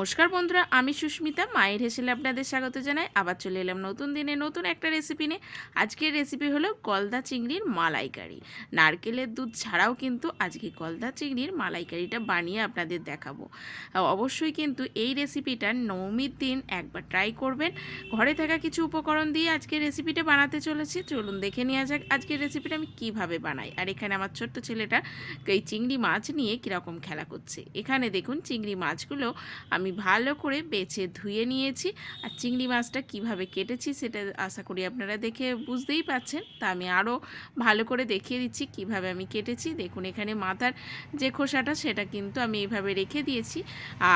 নমস্কার বন্ধুরা, আমি সুস্মিতা। মায়ের হেসেলে আপনাদের স্বাগত জানাই। আবার চলে এলাম নতুন দিনে নতুন একটা রেসিপি নিয়ে। আজকের রেসিপি হলো গলদা চিংড়ির মালাইকারি। নারকেলের দুধ ছাড়াও কিন্তু আজকে গলদা চিংড়ির মালাইকারিটা বানিয়ে আপনাদের দেখাবো। অবশ্যই কিন্তু এই রেসিপিটা নবমীর দিন একবার ট্রাই করবেন। ঘরে থাকা কিছু উপকরণ দিয়ে আজকে রেসিপিটা বানাতে চলেছি। চলুন দেখে নেওয়া যাক আজকের রেসিপিটা আমি কীভাবে বানাই। আর এখানে আমার ছোট্ট ছেলেটা এই চিংড়ি মাছ নিয়ে কীরকম খেলা করছে। এখানে দেখুন, চিংড়ি মাছগুলো আমি ভালো করে বেছে ধুয়ে নিয়েছি। আর চিংড়ি মাছটা কীভাবে কেটেছি সেটা আশা করি আপনারা দেখে বুঝতেই পাচ্ছেন তা আমি আরও ভালো করে দেখিয়ে দিচ্ছি কীভাবে আমি কেটেছি। দেখুন, এখানে মাথার যে খোসাটা সেটা কিন্তু আমি এইভাবে রেখে দিয়েছি।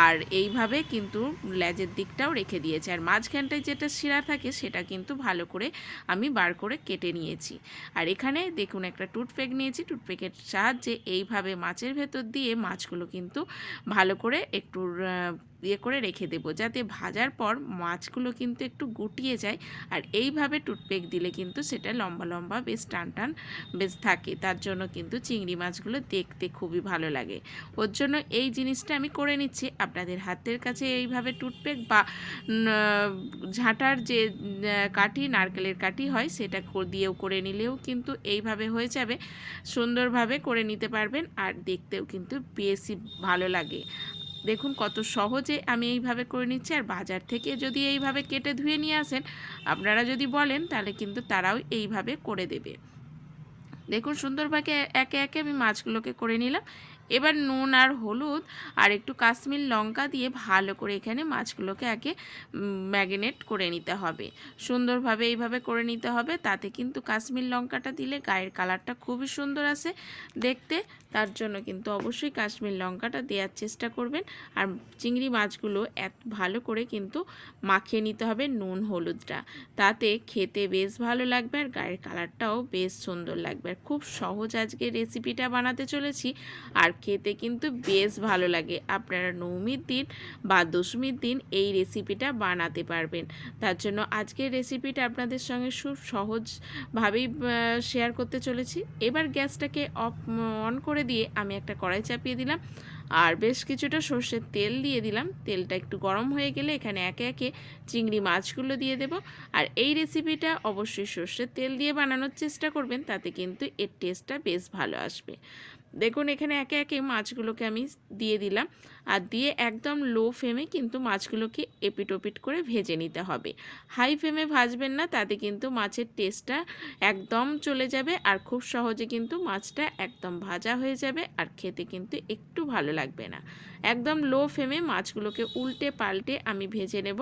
আর এইভাবে কিন্তু লেজের দিকটাও রেখে দিয়েছি। আর মাঝখানটায় যেটা শিরা থাকে সেটা কিন্তু ভালো করে আমি বার করে কেটে নিয়েছি। আর এখানে দেখুন, একটা টুথপেক নিয়েছি। টুথপেকের সাহায্যে এইভাবে মাছের ভেতর দিয়ে মাছগুলো কিন্তু ভালো করে একটু ইয়ে করে রেখে দেবো, যাতে ভাজার পর মাছগুলো কিন্তু একটু গুটিয়ে যায়। আর এইভাবে টুথপেক দিলে কিন্তু সেটা লম্বা লম্বা বেশ টান টান বেশ থাকে। তার জন্য কিন্তু চিংড়ি মাছগুলো দেখতে খুবই ভালো লাগে। ওর জন্য এই জিনিসটা আমি করে নিচ্ছি। আপনাদের হাতের কাছে এইভাবে টুথপেক বা ঝাঁটার যে কাঠি, নারকেলের কাঠি হয়, সেটা দিয়েও করে নিলেও কিন্তু এইভাবে হয়ে যাবে। সুন্দরভাবে করে নিতে পারবেন আর দেখতেও কিন্তু বেশি ভালো লাগে। দেখুন কত সহজে আমি এইভাবে করে নিচ্ছি। আর বাজার থেকে যদি এইভাবে কেটে ধুয়ে নিয়ে আসেন, আপনারা যদি বলেন, তাহলে কিন্তু তারাও এইভাবে করে দেবে। দেখুন সুন্দরভাবে একে একে আমি মাছগুলোকে করে নিলাম। এবার নুন আর হলুদ আর একটু কাশ্মীর লঙ্কা দিয়ে ভালো করে এখানে মাছগুলোকে আগে ম্যাগনেট করে নিতে হবে। সুন্দরভাবে এইভাবে করে নিতে হবে, তাতে কিন্তু কাশ্মীর লঙ্কাটা দিলে গায়ের কালারটা খুবই সুন্দর আসে দেখতে। তার জন্য কিন্তু অবশ্যই কাশ্মীর লঙ্কাটা দেওয়ার চেষ্টা করবেন। আর চিংড়ি মাছগুলো এত ভালো করে কিন্তু মাখিয়ে নিতে হবে নুন হলুদটা। তাতে খেতে বেশ ভালো লাগবে আর গায়ের কালারটাও বেশ সুন্দর লাগবে। আর খুব সহজ আজকে রেসিপিটা বানাতে চলেছি। আর খেতে কিন্তু বেশ ভালো লাগে। আপনারা নবমীর দিন বা দশমীর দিন এই রেসিপিটা বানাতে পারবেন। তার জন্য আজকের রেসিপিটা আপনাদের সঙ্গে খুব সহজভাবেই শেয়ার করতে চলেছি। এবার গ্যাসটাকে অফ অন করে দিয়ে আমি একটা কড়াই চাপিয়ে দিলাম। আর বেশ কিছুটা সর্ষের তেল দিয়ে দিলাম। তেলটা একটু গরম হয়ে গেলে এখানে একে একে চিংড়ি মাছগুলো দিয়ে দেব। আর এই রেসিপিটা অবশ্যই সর্ষের তেল দিয়ে বানানোর চেষ্টা করবেন, তাতে কিন্তু এর টেস্টটা বেশ ভালো আসবে। দেখুন, এখানে একে একে মাছগুলোকে আমি দিয়ে দিলাম। আর দিয়ে একদম লো ফ্লেমে কিন্তু মাছগুলোকে এপিট ওপিট করে ভেজে নিতে হবে। হাই ফ্লেমে ভাজবেন না, তাতে কিন্তু মাছের টেস্টটা একদম চলে যাবে আর খুব সহজে কিন্তু মাছটা একদম ভাজা হয়ে যাবে আর খেতে কিন্তু একটু ভালো লাগবে না। একদম লো ফ্লেমে মাছগুলোকে উল্টে পাল্টে আমি ভেজে নেব।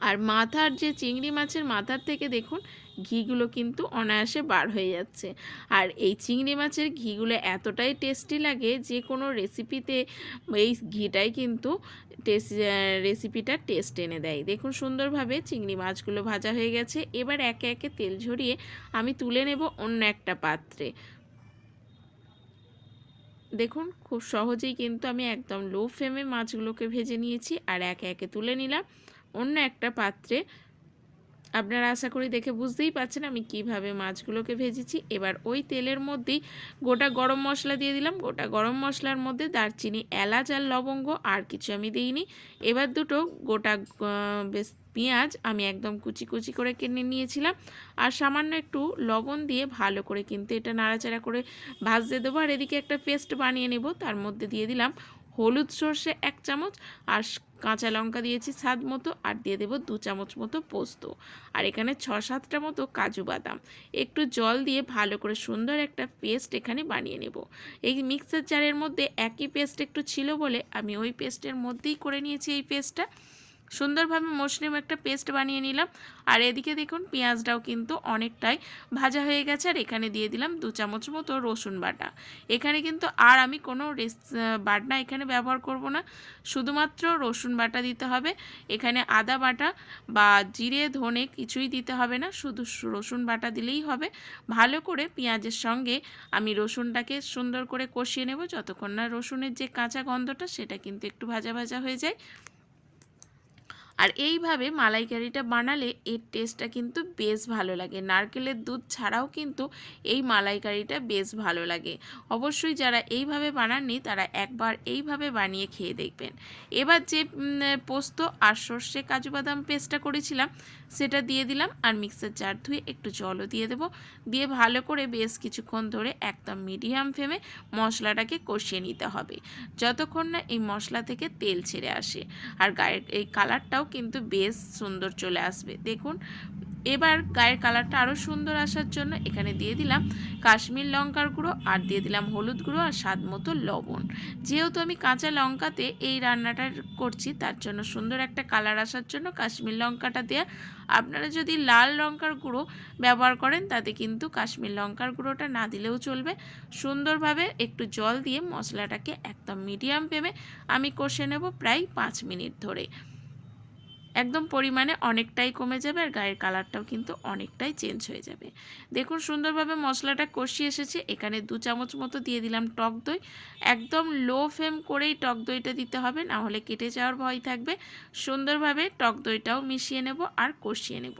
আর মাথার যে চিংড়ি মাছের মাথার থেকে দেখুন, ঘিগুলো কিন্তু অনায়াসে বার হয়ে যাচ্ছে। আর এই চিংড়ি মাছের ঘিগুলো এতটাই টেস্টি লাগে যে কোনো রেসিপিতে এই ঘিটাই কিন্তু টেস্ট রেসিপিটা টেস্ট এনে দেয়। দেখুন সুন্দরভাবে চিংড়ি মাছগুলো ভাজা হয়ে গেছে। এবার একে একে তেল ঝরিয়ে আমি তুলে নেব অন্য একটা পাত্রে। দেখুন, খুব সহজেই কিন্তু আমি একদম লো ফ্লেমে মাছগুলোকে ভেজে নিয়েছি আর একে একে তুলে নিলাম। অন্য একটা পাত্রে। আপনারা আশা করি দেখে বুঝতেই পারছেন আমি কীভাবে মাছগুলোকে ভেজেছি। এবার ওই তেলের মধ্যেই গোটা গরম মশলা দিয়ে দিলাম। গোটা গরম মশলার মধ্যে দারচিনি, এলাচ আর লবঙ্গ আর কিছু আমি দিইনি। এবার দুটো গোটা বেশ পেঁয়াজ আমি একদম কুচি কুচি করে কিনে নিয়েছিলাম। আর সামান্য একটু লবণ দিয়ে ভালো করে কিন্তু এটা নাড়াচাড়া করে ভাজতে দেবো। আর এদিকে একটা পেস্ট বানিয়ে নেব। তার মধ্যে দিয়ে দিলাম হলুদ সর্ষে এক চামচ, আর কাঁচা লঙ্কা দিয়েছি স্বাদ মতো, আর দিয়ে দেবো দু চামচ মতো পোস্ত। আর এখানে ছ সাতটা মতো কাজু বাদাম। একটু জল দিয়ে ভালো করে সুন্দর একটা পেস্ট এখানে বানিয়ে নেব। এই মিক্সার জারের মধ্যে একই পেস্ট একটু ছিল বলে আমি ওই পেস্টের মধ্যেই করে নিয়েছি এই পেস্টটা। সুন্দরভাবে মসলিম একটা পেস্ট বানিয়ে নিলাম। আর এদিকে দেখুন, পেঁয়াজটাও কিন্তু অনেকটাই ভাজা হয়ে গেছে। আর এখানে দিয়ে দিলাম দু চামচ মতো রসুন বাটা। এখানে কিন্তু আর আমি কোনো রেস বাটনা এখানে ব্যবহার করব না। শুধুমাত্র রসুন বাটা দিতে হবে। এখানে আদা বাটা বা জিরে, ধনে কিছুই দিতে হবে না। শুধু রসুন বাটা দিলেই হবে। ভালো করে পেঁয়াজের সঙ্গে আমি রসুনটাকে সুন্দর করে কষিয়ে নেব। যতক্ষণ না রসুনের যে কাঁচা গন্ধটা, সেটা কিন্তু একটু ভাজা ভাজা হয়ে যায়। আর এইভাবে মালাইকারিটা বানালে এর টেস্টটা কিন্তু বেশ ভালো লাগে। নারকেলের দুধ ছাড়াও কিন্তু এই মালাইকারিটা বেশ ভালো লাগে। অবশ্যই যারা এইভাবে বানাননি, তারা একবার এইভাবে বানিয়ে খেয়ে দেখবেন। এবার যে পোস্ত আর সর্ষে কাজু বাদাম পেস্টটা করেছিলাম, সেটা দিয়ে দিলাম আর মিক্সার জার ধুয়ে একটু জলও দিয়ে দেবো। দিয়ে ভালো করে বেশ কিছুক্ষণ ধরে একদম মিডিয়াম ফ্লেমে মশলাটাকে কষিয়ে নিতে হবে। যতক্ষণ না এই মশলা থেকে তেল ছেড়ে আসে। আর গায়ের, এই কালারটাও কিন্তু বেশ সুন্দর চলে আসবে। দেখুন, এবার গায়ের কালারটা আরও সুন্দর আসার জন্য এখানে দিয়ে দিলাম কাশ্মীর লঙ্কার গুঁড়ো আর দিয়ে দিলাম হলুদ গুঁড়ো আর স্বাদ মতো লবণ। যেহেতু আমি কাঁচা লঙ্কাতে এই রান্নাটা করছি, তার জন্য সুন্দর একটা কালার আসার জন্য কাশ্মীর লঙ্কাটা দেওয়া আপনারা যদি লাল লঙ্কার গুঁড়ো ব্যবহার করেন, তাতে কিন্তু কাশ্মীর লঙ্কার গুঁড়োটা না দিলেও চলবে। সুন্দরভাবে একটু জল দিয়ে মশলাটাকে একদম মিডিয়াম ফ্লেমে আমি কষে নেব প্রায় পাঁচ মিনিট ধরে। একদম পরিমাণে অনেকটাই কমে যাবে আর গায়ের কালারটাও কিন্তু অনেকটাই চেঞ্জ হয়ে যাবে। দেখুন সুন্দরভাবে মশলাটা কষিয়ে এসেছে, এখানে দু চামচ মতো দিয়ে দিলাম টক দই। একদম লো ফ্লেম করেই টক দইটা দিতে হবে, না হলে কেটে যাওয়ার ভয় থাকবে। সুন্দরভাবে টক দইটাও মিশিয়ে নেব আর কষিয়ে নেব।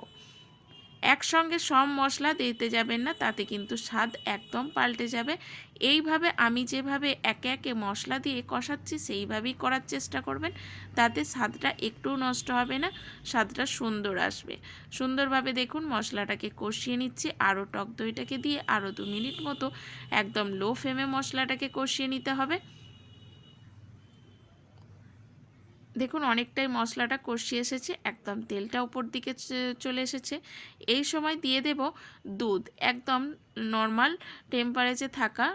একসঙ্গে সব মশলা দিতে যাবেন না, তাতে কিন্তু স্বাদ একদম পাল্টে যাবে। এইভাবে আমি যেভাবে একে একে মশলা দিয়ে কষাচ্ছি, সেইভাবেই করার চেষ্টা করবেন। তাতে স্বাদটা একটু নষ্ট হবে না, স্বাদটা সুন্দর আসবে। সুন্দরভাবে দেখুন, মশলাটাকে কষিয়ে নিচ্ছি। আরও টক দইটাকে দিয়ে আরও দু মিনিট মতো একদম লো ফ্লেমে মশলাটাকে কষিয়ে নিতে হবে। দেখুন, অনেকটাই মশলাটা কষিয়ে এসেছে, একদম তেলটা উপর দিকে চলে এসেছে। এই সময় দিয়ে দেব দুধ, একদম নর্মাল টেম্পারেচারে থাকা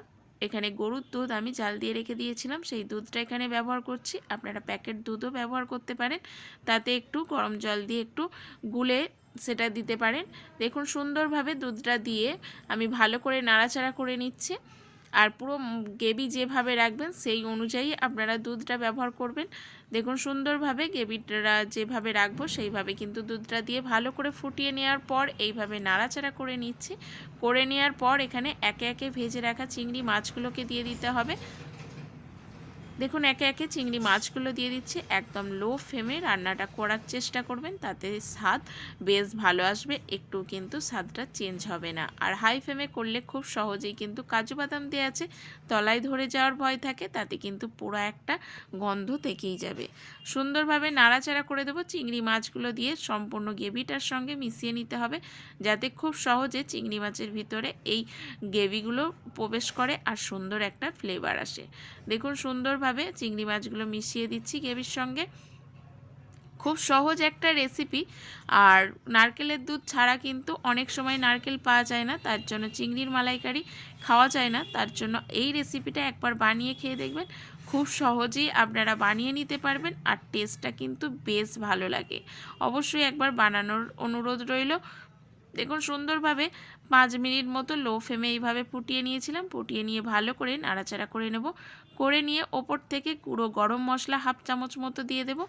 এখানে গরুর দুধ আমি জাল দিয়ে রেখে দিয়েছিলাম, সেই দুধটা এখানে ব্যবহার করছি। আপনারা প্যাকেট দুধও ব্যবহার করতে পারেন, তাতে একটু গরম জল দিয়ে একটু গুলে সেটা দিতে পারেন। দেখুন, সুন্দরভাবে দুধটা দিয়ে আমি ভালো করে নাড়াচাড়া করে নিচ্ছি। আর পুরো গেবি যেভাবে রাখবেন, সেই অনুযায়ী আপনারা দুধটা ব্যবহার করবেন। দেখুন, সুন্দরভাবে গেবিটা যেভাবে রাখব, সেইভাবে কিন্তু দুধটা দিয়ে ভালো করে ফুটিয়ে নেওয়ার পর এইভাবে নাড়াচাড়া করে নিচ্ছি। করে নেওয়ার পর এখানে একে একে ভেজে রাখা চিংড়ি মাছগুলোকে দিয়ে দিতে হবে। দেখুন, একে একে চিংড়ি মাছগুলো দিয়ে দিচ্ছি। একদম লো ফ্লেমে রান্নাটা করার চেষ্টা করবেন, তাতে স্বাদ বেশ ভালো আসবে, একটু কিন্তু স্বাদটা চেঞ্জ হবে না। আর হাই ফ্লেমে করলে খুব সহজেই কিন্তু কাজু বাদাম দেওয়া আছে, তলায় ধরে যাওয়ার ভয় থাকে, তাতে কিন্তু পুরো একটা গন্ধ থেকেই যাবে। সুন্দরভাবে নাড়াচাড়া করে দেবো, চিংড়ি মাছগুলো দিয়ে সম্পূর্ণ গ্রেভিটার সঙ্গে মিশিয়ে নিতে হবে, যাতে খুব সহজে চিংড়ি মাছের ভিতরে এই গ্রেভিগুলো প্রবেশ করে আর সুন্দর একটা ফ্লেভার আসে। দেখুন সুন্দরভাবে চিংড়ি মাছগুলো মিশিয়ে দিচ্ছি গ্রেভির সঙ্গে। খুব সহজ একটা রেসিপি। আর নারকেলের দুধ ছাড়া কিন্তু অনেক সময় নারকেল পাওয়া যায় না, তার জন্য চিংড়ির মালাইকারি খাওয়া যায় না। তার জন্য এই রেসিপিটা একবার বানিয়ে খেয়ে দেখবেন। খুব সহজেই আপনারা বানিয়ে নিতে পারবেন আর টেস্টটা কিন্তু বেশ ভালো লাগে। অবশ্যই একবার বানানোর অনুরোধ রইল। দেখুন সুন্দরভাবে পাঁচ মিনিট মতো লো ফ্লেমে এইভাবে ফুটিয়ে নিয়েছিলাম। ফুটিয়ে নিয়ে ভালো করে নাড়াচাড়া করে নেব। করে নিয়ে ওপর থেকে গুঁড়ো গরম মশলা হাফ চামচ মতো দিয়ে দেব।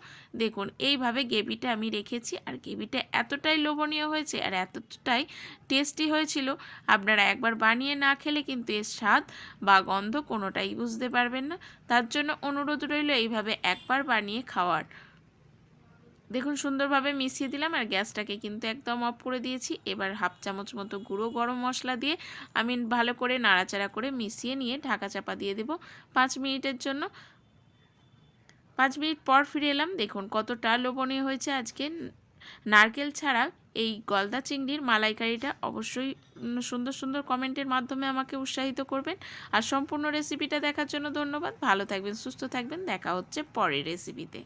দেখুন, এইভাবে গ্রেভিটা আমি রেখেছি আর গ্রেভিটা এতটাই লোভনীয় হয়েছে আর এতটাই টেস্টি হয়েছিল। আপনারা একবার বানিয়ে না খেলে কিন্তু এর স্বাদ বা গন্ধ কোনোটাই বুঝতে পারবেন না। তার জন্য অনুরোধ রইল এইভাবে একবার বানিয়ে খাওয়ার। দেখুন, সুন্দরভাবে মিশিয়ে দিলাম আর গ্যাসটাকে কিন্তু একদম অফ করে দিয়েছি। এবার হাফ চামচ মতো গুঁড়ো গরম মশলা দিয়ে আমি ভালো করে নাড়াচাড়া করে মিশিয়ে নিয়ে ঢাকা চাপা দিয়ে দেব পাঁচ মিনিটের জন্য। পাঁচ মিনিট পর ফিরে এলাম। দেখুন, কতটা লোভনীয় হয়েছে আজকে। নারকেল ছাড়া এই গলদা চিংড়ির মালাইকারিটা অবশ্যই সুন্দর সুন্দর কমেন্টের মাধ্যমে আমাকে উৎসাহিত করবেন। আর সম্পূর্ণ রেসিপিটা দেখার জন্য ধন্যবাদ। ভালো থাকবেন, সুস্থ থাকবেন। দেখা হচ্ছে পরের রেসিপিতে।